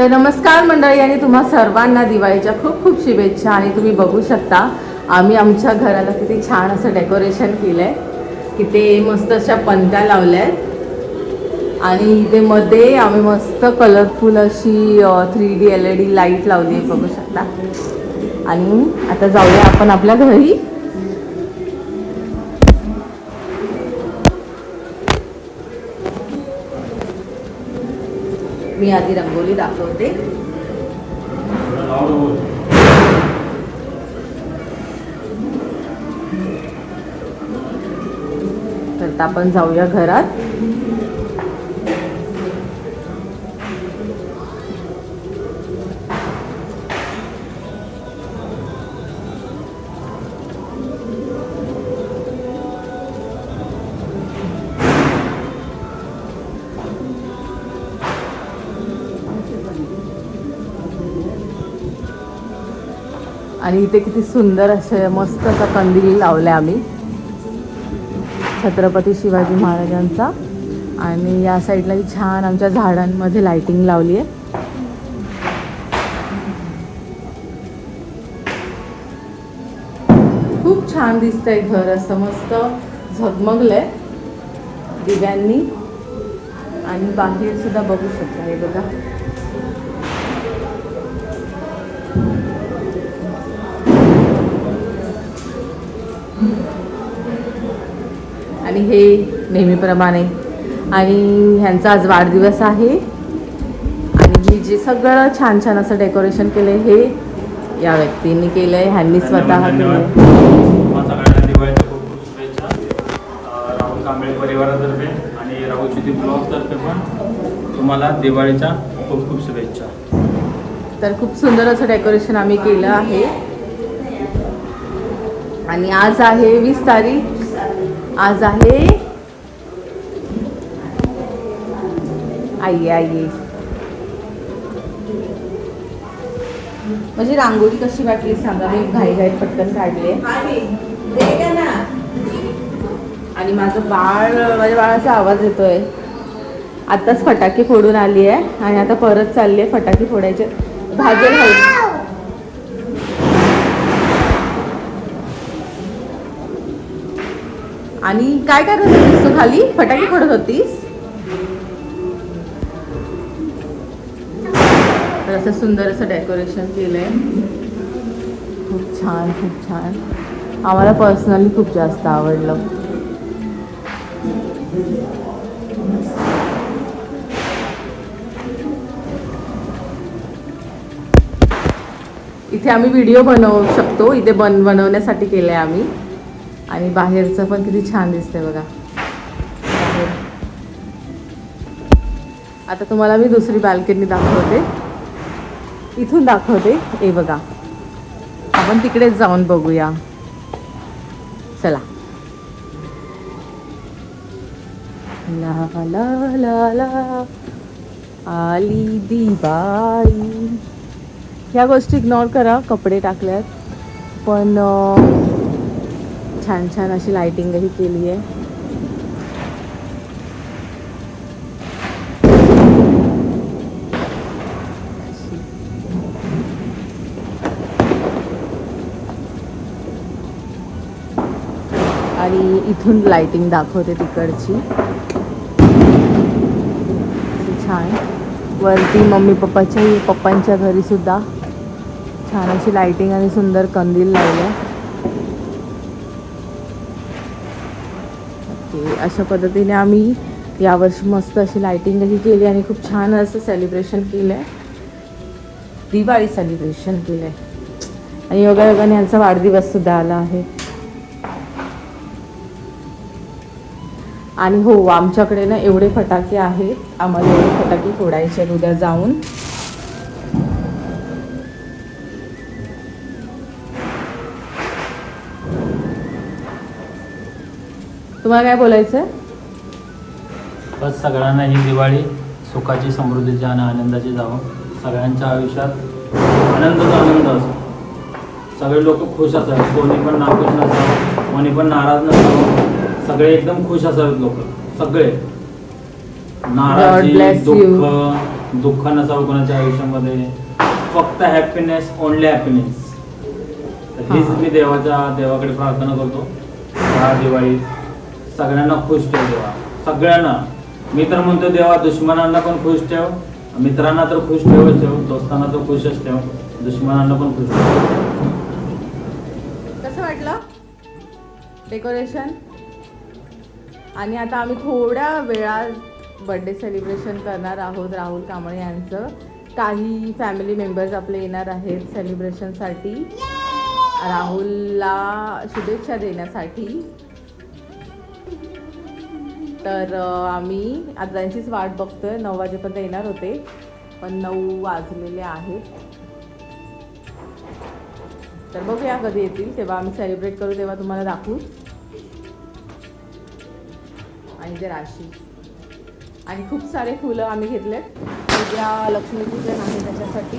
तर नमस्कार मंडळी आणि तुम्हा सर्वांना दिवाळीच्या खूप खूप शुभेच्छा आणि तुम्ही बघू शकता आम्ही आमच्या घराला किती छान असं डेकोरेशन केलं आहे किती मस्त अशा पंत्या लावल्या आहेत आणि इथे मध्ये आम्ही मस्त कलरफुल अशी three D L E D light लावली आहे बघू शकता. आणि आता जाऊया आपण आपल्या घरी. मी आधी रंगोली दाखवते. तर आपण जाऊया घरात. आणि इथे किती सुंदर असे मस्त असा कंदील लावला आम्ही. छत्रपती शिवाजी महाराजांचा. आणि या साईडला छान आमच्या झाडांमध्ये लाइटिंग लावली आहे. खूप छान दिसतंय घर असं मस्त झगमगलंय दिव्यांनी. आणि बाहेर सुद्धा बघू शकता हे बघा. आणि हे नेहमीप्रमाणे. आणि ह्यांचा आज वाढदिवस आहे. आणि हे जे सगळं छान छान असं डेकोरेशन केलं हे या व्यक्तींनी केलं आहे ह्यांनी स्वतः धन्यवाद. केलं तुम्हा सगळ्यांना दिवाळीच्या खूप खूप शुभेच्छा. अं, राहुल कांबळे परिवारातर्फे आणि राहुल चिती ब्लॉगतर्फे पण तुम्हाला दिवाळीच्या खूप खूप शुभेच्छा. तर खूप सुंदर असं डेकोरेशन आम्ही केलं आहे. आणि आज आहे वीस तारीख. आज आहे आई आई. म्हणजे रांगोळी कशी वाटली सांगा मी घाई घाईत पटकन काढले. आणि माझं बाळ माझ्या बाळाचा आवाज येतोय. आताच फटाके फोडून आली आहे आणि आता परत चालली आहे फटाके फोडायचे. भाजेल आणि काय काय करत होतीस तू खाली? फटाके फोडत होतीस? तर असं सुंदर असं डेकोरेशन केलंय. खूप छान खूप छान. आम्हाला पर्सनली खूप जास्त आवडलं. इथे आम्ही व्हिडिओ बनवू शकतो. इथे बन बनवण्यासाठी केलं आहे आम्ही. आणि बाहेरचं पण किती छान दिसतंय बघा. आता तुम्हाला मी दुसरी बाल्कनी दाखवते. इथून दाखवते. हे बघा. आपण तिकडेच जाऊन बघूया. चला. ला ला ला ला. आली दिवाळी. ह्या गोष्टी इग्नोर करा. कपडे टाकल्यात. पण छान छान अशी लायटिंगही केली आहे. आणि इथून लायटिंग दाखवते तिकडची. छान. वरती मम्मी पप्पाच्या पप्पांच्या घरी सुद्धा छान अशी लायटिंग आणि सुंदर कंदील लावलं अशा पद्धतीने आम्ही यावर्षी मस्त अशी लायटिंगही केली आणि खूप छान असं सेलिब्रेशन केलं आहे दिवाळी सेलिब्रेशन केलं आहे आणि योगायोगाने यांचा वाढदिवस सुद्धा आला आहे. आणि हो आमच्याकडे ना एवढे फटाके आहेत. आम्हाला एवढे फटाके फोडायचे आहेत उद्या जाऊन. तुम्हाला काय बोलायचं बस सगळ्यांना ही दिवाळी सुखाची समृद्धीची आणि आनंदाची जावं. सगळ्यांच्या आयुष्यात आनंदाचा आनंद असो. सगळे लोक खुश असावेत. कोणी पण नाखुश नसावं कोणी पण नाराज नसावं. सगळे एकदम खुश असावेत लोक. सगळे. नाराजी. दुःख दुःख नसावं कोणाच्या आयुष्यामध्ये. फक्त हॅपीनेस ओनली हॅपीनेस हीच. मी देवाच्या देवाकडे प्रार्थना करतो. ह्या दिवाळीत सगळ्यांना खुश ठेव देवा. सगळ्यांना. मी तर म्हणतो देवा दुश्मनांना पण खुश ठेव. मित्रांना तर खुश ठेवच ठेव. दोस्तांना तर खुशच ठेव. दुश्मनांना पण खुश ठेव. कसं वाटलं? डेकोरेशन आणि आता आम्ही थोड्या वेळात बर्थडे सेलिब्रेशन करणार आहोत राहुल कांबळे यांचं. काही फॅमिली मेंबर्स आपले येणार आहेत सेलिब्रेशनसाठी राहुलला शुभेच्छा देण्यासाठी. तर आम्ही आता त्यांचीच वाट बघतोय. नऊ वाजेपर्यंत येणार होते पण नऊ वाजलेले आहेत. तर बघूया कधी येतील. तेव्हा आम्ही सेलिब्रेट करू तेव्हा तुम्हाला दाखवू. आणि ते राशी. आणि खूप सारे फुलं आम्ही घेतलेत. उद्या लक्ष्मीपूजन आहे त्याच्यासाठी.